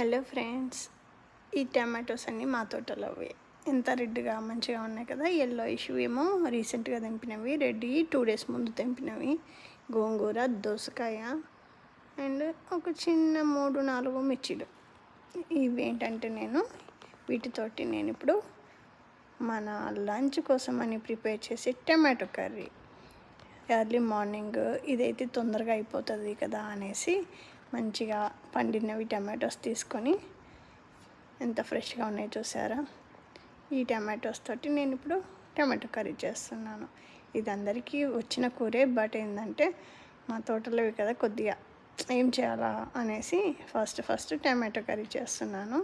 Hello friends ఈ tomatoes అన్నీ మా తోటలో అవి. ఎంత రెడ్గా మంచిగా ఉన్నాయి కదా ఎల్లో ఇష్యూ ఏమో రీసెంట్గా తెంపినవి రెడ్ టూ డేస్ ముందు తెంపినవి. గోంగూర దోసకాయ అండ్ ఒక చిన్న మూడు నాలుగు మిర్చీలు. ఇవి ఏంటంటే నేను వీటితోటి నేను ఇప్పుడు మన లంచ్ కోసం అని ప్రిపేర్ చేసే టమాటో కర్రీ. ఎర్లీ మార్నింగ్ ఇదైతే తొందరగా అయిపోతుంది కదా అనేసి మంచిగా పండినవి టమాటోస్ తీసుకొని ఎంత ఫ్రెష్గా ఉన్నాయో చూసారా? ఈ టమాటోస్ తోటి నేను ఇప్పుడు టమాటో కర్రీ చేస్తున్నాను. ఇది అందరికీ వచ్చిన కూరే బట్ ఏంటంటే మా తోటలో కదా కొద్దిగా ఏం చేయాలా అనేసి ఫస్ట్ ఫస్ట్ టమాటో కర్రీ చేస్తున్నాను.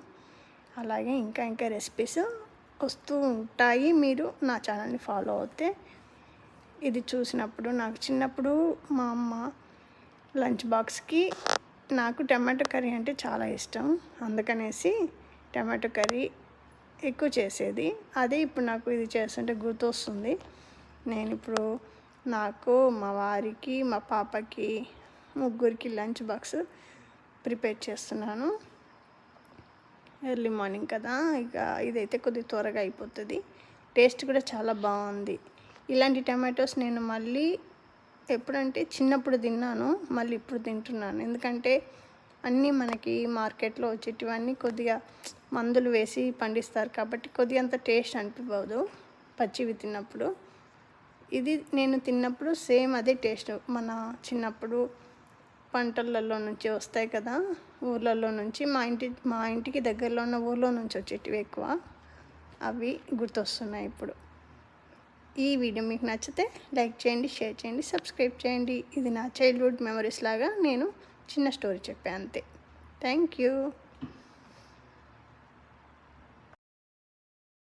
అలాగే ఇంకా ఇంకా రెసిపీస్ వస్తూ ఉంటాయి. మీరు నా ఛానల్ని ఫాలో అవుతే ఇది చూసినప్పుడు నాకు చిన్నప్పుడు మా అమ్మ లంచ్ బాక్స్కి నాకు టమాటో కర్రీ అంటే చాలా ఇష్టం. అందుకనేసి టమాటో కర్రీ ఎక్కువ చేసేది. అదే ఇప్పుడు నాకు ఇది చేస్తుంటే గుర్తొస్తుంది. నేను ఇప్పుడు నాకు మా వారికి మా పాపకి ముగ్గురికి లంచ్ బాక్స్ ప్రిపేర్ చేస్తున్నాను. ఎర్లీ మార్నింగ్ కదా ఇక ఇదైతే కొద్దిగా త్వరగా అయిపోతుంది. టేస్ట్ కూడా చాలా బాగుంది. ఇలాంటి టమాటోస్ నేను మళ్ళీ ఎప్పుడంటే చిన్నప్పుడు తిన్నాను మళ్ళీ ఇప్పుడు తింటున్నాను. ఎందుకంటే అన్నీ మనకి మార్కెట్లో వచ్చేటివన్నీ కొద్దిగా మందులు వేసి పండిస్తారు కాబట్టి కొద్దిగా అంత టేస్ట్ అనిపించదు పచ్చివి తిన్నప్పుడు. ఇది నేను తిన్నప్పుడు సేమ్ అదే టేస్ట్. మన చిన్నప్పుడు పంటలలో నుంచి వస్తాయి కదా ఊర్లలో నుంచి మా ఇంటి మా ఇంటికి దగ్గరలో ఉన్న ఊర్లో నుంచి వచ్చేటివి ఎక్కువ. అవి గుర్తొస్తున్నాయి ఇప్పుడు. ఈ వీడియో మీకు నచ్చితే లైక్ చేయండి షేర్ చేయండి సబ్స్క్రైబ్ చేయండి. ఇది నా చైల్డ్హుడ్ మెమరీస్ లాగా నేను చిన్న స్టోరీ చెప్పాను అంతే. Thank you